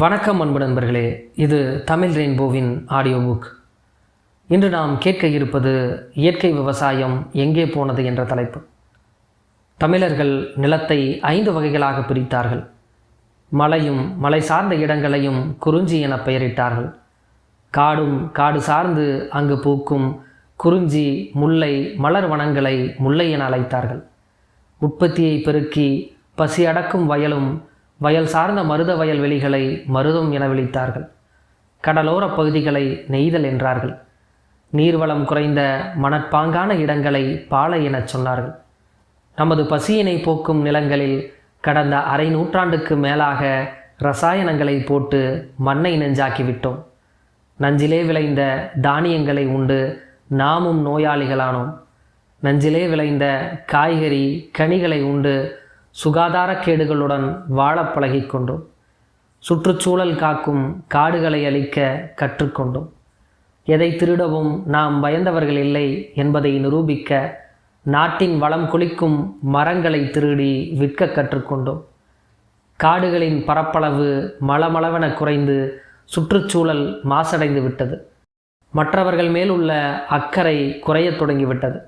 வணக்கம் அன்பு நண்பர்களே. இது தமிழ் ரெயின்போவின் ஆடியோ புக். இன்று நாம் கேட்க இருப்பது இயற்கை விவசாயம் எங்கே போனது என்ற தலைப்பு. தமிழர்கள் நிலத்தை ஐந்து வகைகளாக பிரித்தார்கள். மலையும் மலை சார்ந்த இடங்களையும் குறிஞ்சி என பெயரிட்டார்கள். காடும் காடு சார்ந்து அங்கு பூக்கும் குறிஞ்சி முல்லை மலர் வனங்களை முல்லை என அழைத்தார்கள். உற்பத்தியை பெருக்கி பசி அடக்கும் வயலும் வயல் சார்ந்த மருத வயல்வெளிகளை மருதம் என விழித்தார்கள். கடலோரப் பகுதிகளை நெய்தல் என்றார்கள். நீர்வளம் குறைந்த மணற்பாங்கான இடங்களை பாலை எனச் சொன்னார்கள். நமது பசியினை போக்கும் நிலங்களில் கடந்த அரை நூற்றாண்டுக்கு மேலாக ரசாயனங்களை போட்டு மண்ணை நெஞ்சாக்கிவிட்டோம். நஞ்சிலே விளைந்த தானியங்களை உண்டு நாமும் நோயாளிகளானோம். நஞ்சிலே விளைந்த காய்கறி கனிகளை உண்டு சுகாதாரக்கேடுகளுடன் வாழப் பழகிக்கொண்டோம். சுற்றுச்சூழல் காக்கும் காடுகளை அழிக்க கற்றுக்கொண்டோம். எதை திருடவும் நாம் பயந்தவர்கள் இல்லை என்பதை நிரூபிக்க நாட்டின் வளம் குளிக்கும் மரங்களை திருடி விற்க கற்றுக்கொண்டோம். காடுகளின் பரப்பளவு மளமளவென குறைந்து சுற்றுச்சூழல் மாசடைந்து விட்டது. மற்றவர்கள் மேல் உள்ள அக்கறை குறையத் தொடங்கிவிட்டது.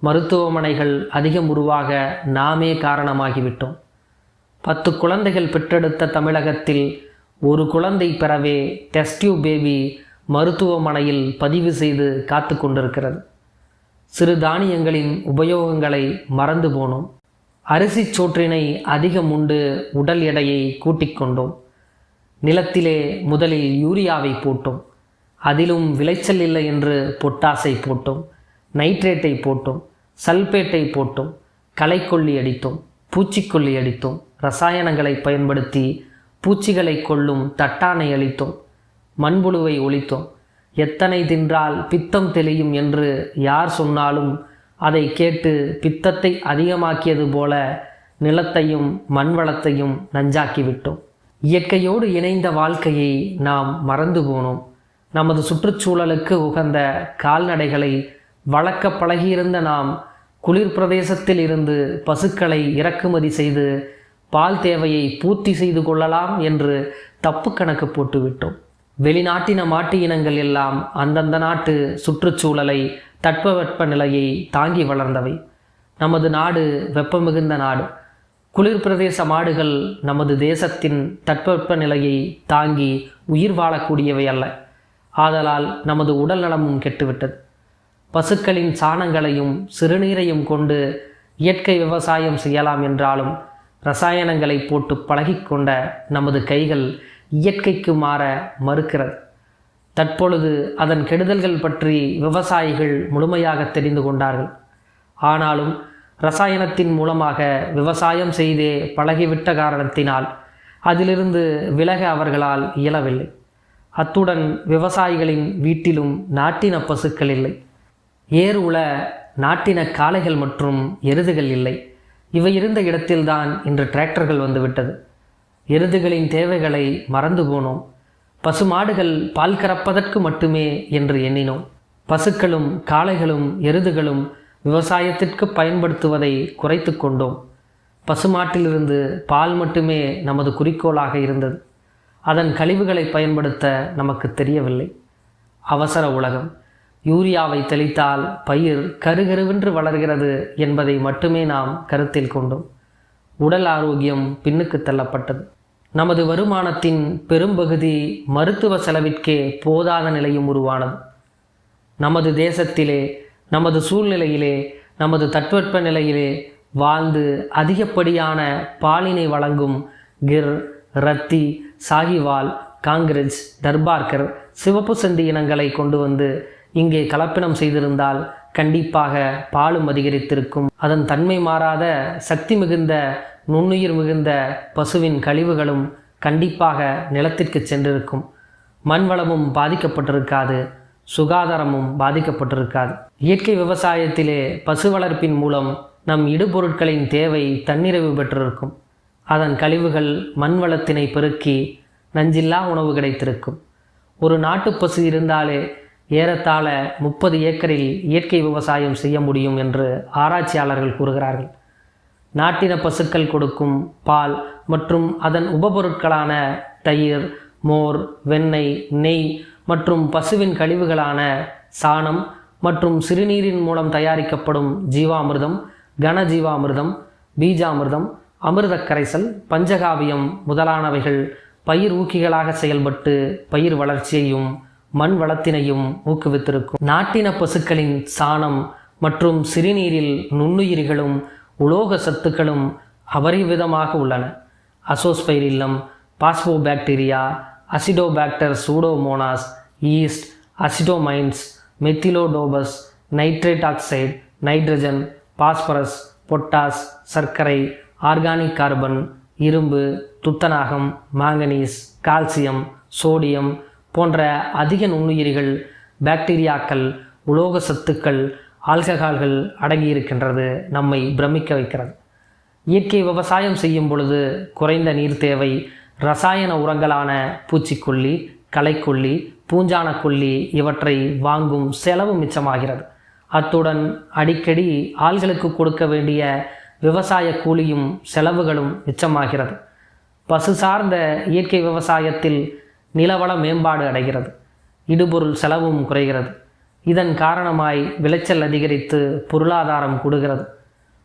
மருத்துவமனைகள் அதிகம் உருவாக நாமே காரணமாகிவிட்டோம். பத்து குழந்தைகள் பெற்றெடுத்த தமிழகத்தில் ஒரு குழந்தை பெறவே டெஸ்டியூ பேபி மருத்துவமனையில் பதிவு செய்து காத்து கொண்டிருக்கிறது. சிறு தானியங்களின் உபயோகங்களை மறந்து போனோம். அரிசி சோற்றினை அதிகம் உண்டு உடல் எடையை கூட்டிக் கொண்டோம். நிலத்திலே முதலில் யூரியாவை போட்டோம். அதிலும் விளைச்சல் இல்லை என்று பொட்டாசை போட்டோம். நைட்ரேட்டை போட்டோம். சல்பேட்டை போட்டும் களைக்கொல்லி அடித்தோம் பூச்சிக்கொல்லி அடித்தோம் ரசாயனங்களை பயன்படுத்தி பூச்சிகளை கொல்லும் தட்டானை அளித்தும் மண்புழுவை ஒழித்தோம் எத்தனை தின்றால் பித்தம் தெளியும் என்று யார் சொன்னாலும் அதை கேட்டு பித்தத்தை அதிகமாக்கியது போல நிலத்தையும் மண்வளத்தையும் நஞ்சாக்கிவிட்டோம். இயற்கையோடு இணைந்த வாழ்க்கையை நாம் மறந்து போனோம். நமது சுற்றுச்சூழலுக்கு உகந்த கால்நடைகளை வளர்க்க பழகியிருந்த நாம் குளிர் பிரதேசத்தில் இருந்து பசுக்களை இறக்குமதி செய்து பால் தேவையை பூர்த்தி செய்து கொள்ளலாம் என்று தப்பு கணக்கு போட்டுவிட்டோம். வெளிநாட்டின மாட்டு இனங்கள் எல்லாம் அந்தந்த நாட்டு சுற்றுச்சூழலை தட்பவெப்ப நிலையை தாங்கி வளர்ந்தவை. நமது நாடு வெப்பமிகுந்த நாடு. குளிர் பிரதேச மாடுகள் நமது தேசத்தின் தட்பவெப்ப நிலையை தாங்கி உயிர் வாழக்கூடியவை அல்ல. ஆதலால் நமது உடல் நலமும் கெட்டுவிட்டது. பசுக்களின் சாணங்களையும் சிறுநீரையும் கொண்டு இயற்கை விவசாயம் செய்யலாம் என்றாலும் ரசாயனங்களை போட்டு பழகிக்கொண்ட நமது கைகள் இயற்கைக்கு மாற மறுக்கிறது. தற்பொழுது அதன் கெடுதல்கள் பற்றி விவசாயிகள் முழுமையாக தெரிந்து கொண்டார்கள். ஆனாலும் ரசாயனத்தின் மூலமாக விவசாயம் செய்தே பழகிவிட்ட காரணத்தினால் அதிலிருந்து விலக அவர்களால் இயலவில்லை. அத்துடன் விவசாயிகளின் வீட்டிலும் நாட்டின பசுக்கள் இல்லை. ஏர் உள நாட்டின காளைகள் மற்றும் எருதுகள் இல்லை. இவை இருந்த இடத்தில்தான் இன்று டிராக்டர்கள் வந்துவிட்டது. எருதுகளின் தேவைகளை மறந்து போனோம். பசுமாடுகள் பால் கறப்பதற்கு மட்டுமே என்று எண்ணினோம். பசுக்களும் காளைகளும் எருதுகளும் விவசாயத்திற்கு பயன்படுத்துவதை குறைத்து கொண்டோம். பசுமாட்டிலிருந்து பால் மட்டுமே நமது குறிக்கோளாக இருந்தது. அதன் கழிவுகளை பயன்படுத்த நமக்கு தெரியவில்லை. அவசர உலகம். யூரியாவை தெளித்தால் பயிர் கருகருவென்று வளர்கிறது என்பதை மட்டுமே நாம் கருத்தில் கொண்டோம். உடல் ஆரோக்கியம் பின்னுக்கு தள்ளப்பட்டது. நமது வருமானத்தின் பெரும்பகுதி மருத்துவ செலவிற்கே போதாத நிலையும் உருவானது. நமது தேசத்திலே நமது சூழ்நிலையிலே நமது தட்பவெப்ப நிலையிலே வாழ்ந்து அதிகப்படியான பாலினை வழங்கும் கிர் ரத்தி சாகிவால் காங்கிரஸ் தர்பார்கர் சிவப்பு சந்தி இனங்களை கொண்டு வந்து இங்கே கலப்பினம் செய்திருந்தால் கண்டிப்பாக பாலும் அதிகரித்திருக்கும். அதன் தன்மை மாறாத சக்தி மிகுந்த நுண்ணுயிர் மிகுந்த பசுவின் கழிவுகளும் கண்டிப்பாக நிலத்திற்கு சென்றிருக்கும். மண் வளமும் பாதிக்கப்பட்டிருக்காது சுகாதாரமும் பாதிக்கப்பட்டிருக்காது. இயற்கை விவசாயத்திலே பசு வளர்ப்பின் மூலம் நம் இடுபொருட்களின் தேவை தன்னிறைவு பெற்றிருக்கும். அதன் கழிவுகள் மண் வளத்தினை பெருக்கி நஞ்சில்லா உணவு கிடைத்திருக்கும். ஒரு நாட்டு பசு இருந்தாலே ஏறத்தாழ முப்பது ஏக்கரில் இயற்கை விவசாயம் செய்ய முடியும் என்று ஆராய்ச்சியாளர்கள் கூறுகிறார்கள். நாட்டின பசுக்கள் கொடுக்கும் பால் மற்றும் அதன் உபபொருட்களான தயிர் மோர் வெண்ணெய் நெய் மற்றும் பசுவின் கழிவுகளான சாணம் மற்றும் சிறுநீரின் மூலம் தயாரிக்கப்படும் ஜீவாமிர்தம் கனஜீவாமிர்தம் பீஜாமிர்தம் அமிர்தக் கரைசல் பஞ்சகாவியம் முதலானவைகள் பயிர் ஊக்கிகளாக செயல்பட்டு பயிர் வளர்ச்சியையும் மண் வளத்தினையும் ஊக்குவித்திருக்கும். நாட்டின பசுக்களின் சாணம் மற்றும் சிறுநீரில் நுண்ணுயிரிகளும் உலோக சத்துக்களும் அபரிவிதமாக உள்ளன. Azospirillum phosphobacteria acetobacter pseudomonas yeast அசிடோமைன்ஸ் methylotrophs nitrate oxide nitrogen phosphorus potash சர்க்கரை ஆர்கானிக் கார்பன் இரும்பு துத்தநாகம் மாங்கனீஸ் கால்சியம் சோடியம் போன்ற அதிக நுண்ணுயிரிகள் பாக்டீரியாக்கள் உலோக சத்துக்கள் ஆல்கஹால்கள் அடங்கியிருக்கின்றது நம்மை பிரமிக்க வைக்கிறது. இயற்கை விவசாயம் செய்யும் பொழுது குறைந்த நீர் தேவை ரசாயன உரங்களான பூச்சிக்கொல்லி களைக்கொல்லி பூஞ்சானக்கொல்லி இவற்றை வாங்கும் செலவு மிச்சமாகிறது. அத்துடன் அடிக்கடி ஆள்களுக்கு கொடுக்க வேண்டிய விவசாய கூலியும் செலவுகளும் மிச்சமாகிறது. பசு சார்ந்த இயற்கை விவசாயத்தில் நிலவள மேம்பாடு அடைகிறது. இடுபொருள் செலவும் குறைகிறது. இதன் காரணமாய் விளைச்சல் அதிகரித்து பொருளாதாரம் கூடுகிறது.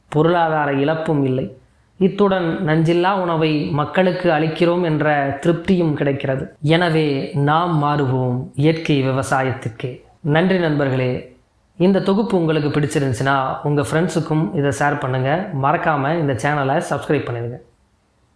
பொருளாதார இழப்பும் இல்லை. இத்துடன் நஞ்சில்லா உணவை மக்களுக்கு அளிக்கிறோம் என்ற திருப்தியும் கிடைக்கிறது. எனவே நாம் மாறுவோம் இயற்கை விவசாயத்திற்கே. நன்றி நண்பர்களே. இந்த தொகுப்பு உங்களுக்கு பிடிச்சிருந்துச்சுன்னா உங்கள் ஃப்ரெண்ட்ஸுக்கும் இதை ஷேர் பண்ணுங்கள் மறக்காமல் இந்த சேனலை சப்ஸ்கிரைப் பண்ணிடுங்க.